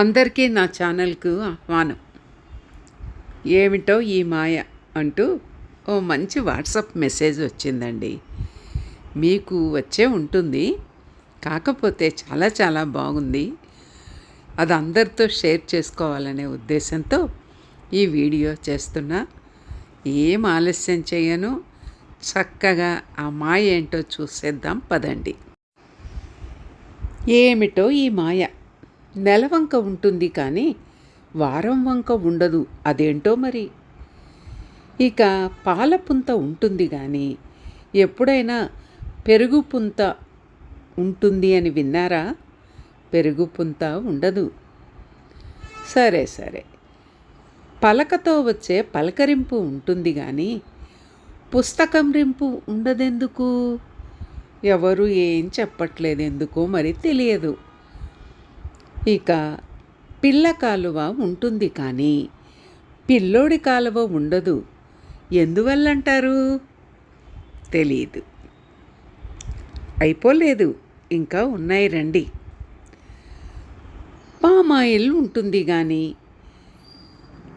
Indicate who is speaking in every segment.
Speaker 1: అందరికీ నా ఛానల్కు ఆహ్వానం. ఏమిటో ఈ మాయ అంటూ ఓ మంచి వాట్సాప్ మెసేజ్ వచ్చిందండి. మీకు వచ్చే ఉంటుంది. కాకపోతే చాలా చాలా బాగుంది. అది అందరితో షేర్ చేసుకోవాలనే ఉద్దేశంతో ఈ వీడియో చేస్తున్నా. ఏం ఆలస్యం చేయను. చక్కగా ఆ మాయ ఏంటో చూసేద్దాం పదండి. ఏమిటో ఈ మాయ? నెలవంక ఉంటుంది కానీ వారం వంక ఉండదు. అదేంటో మరి? ఇక పాల పుంత ఉంటుంది కానీ ఎప్పుడైనా పెరుగు పుంత ఉంటుంది అని విన్నారా? పెరుగు పుంత ఉండదు. సరే సరే. పలకతో వచ్చే పలకరింపు ఉంటుంది కానీ పుస్తకం రింపు ఉండదెందుకు? ఎవరు ఏం చెప్పట్లేదు ఎందుకో మరి తెలియదు. ఇక పిల్ల కాలువ ఉంటుంది కానీ పిల్లోడి కాలువ ఉండదు. ఎందువల్లంటారు? తెలియదు అయిపోలేదు. ఇంకా ఉన్నాయి రండి. పామ్ ఆయిల్ ఉంటుంది కానీ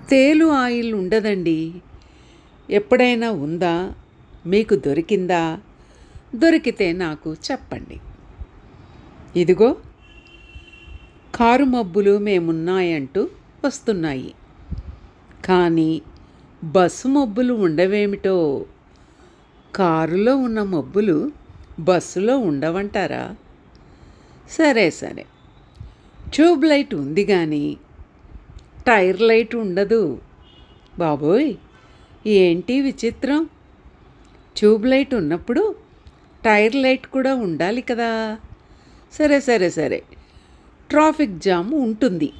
Speaker 1: తేలు ఆయిల్ ఉండదండి. ఎప్పుడైనా ఉందా? మీకు దొరికిందా? దొరికితే నాకు చెప్పండి. ఇదిగో కారు మబ్బులు మేమున్నాయంటూ వస్తున్నాయి. కానీ బస్సు మబ్బులు ఉండవేమిటో? కారులో ఉన్న మబ్బులు బస్సులో ఉండవంటారా? సరే సరే. ట్యూబ్ లైట్ ఉంది కానీ టైర్ లైట్ ఉండదు. బాబోయ్! ఏంటి విచిత్రం? ట్యూబ్ లైట్ ఉన్నప్పుడు టైర్ లైట్ కూడా ఉండాలి కదా? సరే సరే సరే. ట్రాఫిక్ జామ్ ఉంటుంది.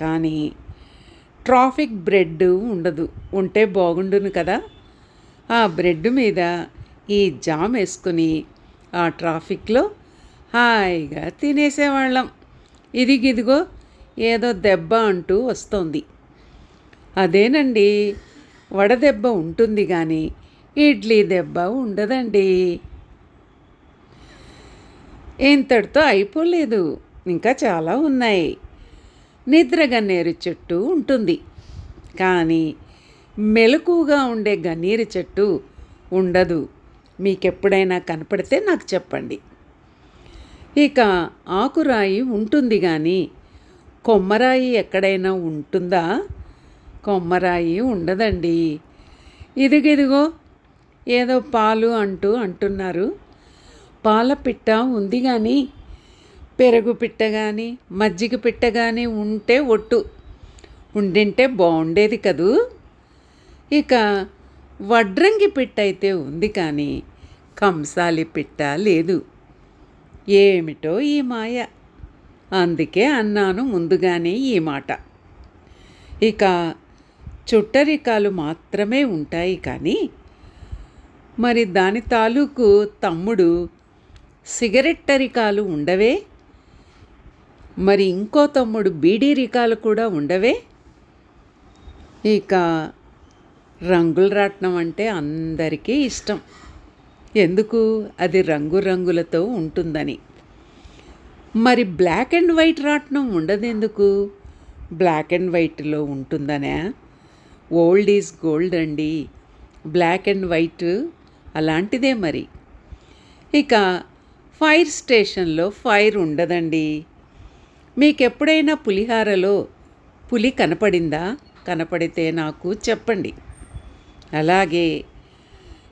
Speaker 1: కానీ ట్రాఫిక్ బ్రెడ్ ఉండదు. ఉంటే బాగుండును కదా. ఆ బ్రెడ్ మీద ఈ జామ్ వేసుకుని ఆ ట్రాఫిక్లో హాయిగా తినేసేవాళ్ళం. ఇదిగిదిగో ఏదో దెబ్బ అంటూ వస్తోంది. అదేనండి వడదెబ్బ ఉంటుంది కానీ ఇడ్లీ దెబ్బ ఉండదండి. ఇంతటితో అయిపోలేదు. ఇంకా చాలా ఉన్నాయి. నిద్ర గన్నేరు చెట్టు ఉంటుంది. కానీ మెలకుగా ఉండే గన్నీరు చెట్టు ఉండదు. మీకెప్పుడైనా కనపడితే నాకు చెప్పండి. ఇక ఆకురాయి ఉంటుంది కానీ కొమ్మరాయి ఎక్కడైనా ఉంటుందా? కొమ్మరాయి ఉండదండి. ఇదిగిదిగో ఏదో పాలు అంటూ అంటున్నారు. పాల పిట్ట ఉంది కానీ పెరుగు పిట్ట కానీ మజ్జిగ పిట్ట కానీ ఉంటే ఒట్టు. ఉండింటే బాగుండేది కదూ? ఇక వడ్రంగి పిట్ట అయితే ఉంది కానీ కంసాలి పిట్ట లేదు. ఏమిటో ఈ మాయ? అందుకే అన్నాను ముందుగానే ఈ మాట. ఇక చుట్టరికాలు మాత్రమే ఉంటాయి కానీ మరి దాని తాలూకు తమ్ముడు సిగరెట్టరికాలు ఉండవే? మరి ఇంకో తమ్ముడు బీడీ రికాలు కూడా ఉండవే? ఇక రంగుల రాట్నం అంటే అందరికీ ఇష్టం. ఎందుకు? అది రంగురంగులతో ఉంటుందని. మరి బ్లాక్ అండ్ వైట్ రాట్నం ఉండదెందుకు? బ్లాక్ అండ్ వైట్లో ఉంటుందనే? ఓల్డ్ ఈజ్ గోల్డ్ అండి. బ్లాక్ అండ్ వైట్ అలాంటిదే మరి. ఇక ఫైర్ స్టేషన్లో ఫైర్ ఉండదండి. మీకు ఎప్పుడైనా పులిహారలో పులి కనపడిందా? కనపడితే నాకు చెప్పండి. అలాగే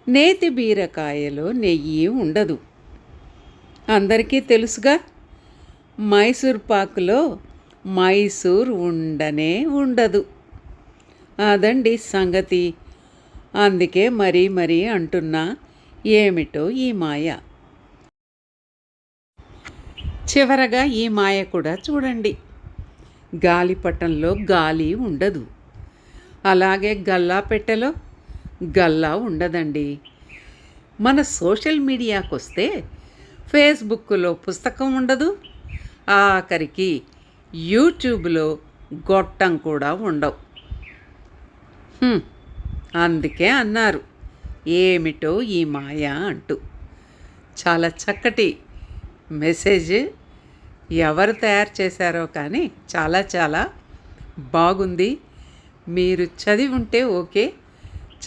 Speaker 1: నేతి బీరకాయలో నెయ్యి ఉండదు. అందరికీ తెలుసుగా? మైసూర్ పాకులో మైసూర్ ఉండనే ఉండదు. అదండి సంగతి. అందుకే మరీ మరీ అంటున్నా ఏమిటో ఈ మాయ. చివరగా ఈ మాయ కూడా చూడండి. గాలిపటంలో గాలి ఉండదు. అలాగే గల్లా పెట్టెలో గల్లా ఉండదండి. మన సోషల్ మీడియాకు వస్తే ఫేస్బుక్లో పుస్తకం ఉండదు. ఆఖరికి యూట్యూబ్లో గొట్టం కూడా ఉండవు. అందుకే అన్నారు. ఏమిటో ఈ మాయ అంటూ. చాలా చక్కటి మెసేజ్ ఎవరు తయారు చేశారో కానీ చాలా చాలా బాగుంది. మీరు చదివి ఉంటే ఓకే.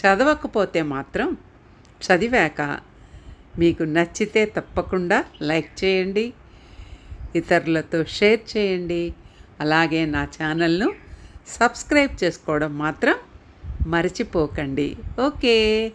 Speaker 1: చదవకపోతే మాత్రం చదివాక మీకు నచ్చితే తప్పకుండా లైక్ చేయండి. ఇతరులతో షేర్ చేయండి. అలాగే నా ఛానల్ను సబ్స్క్రైబ్ చేసుకోవడం మాత్రం మర్చిపోకండి. ఓకే.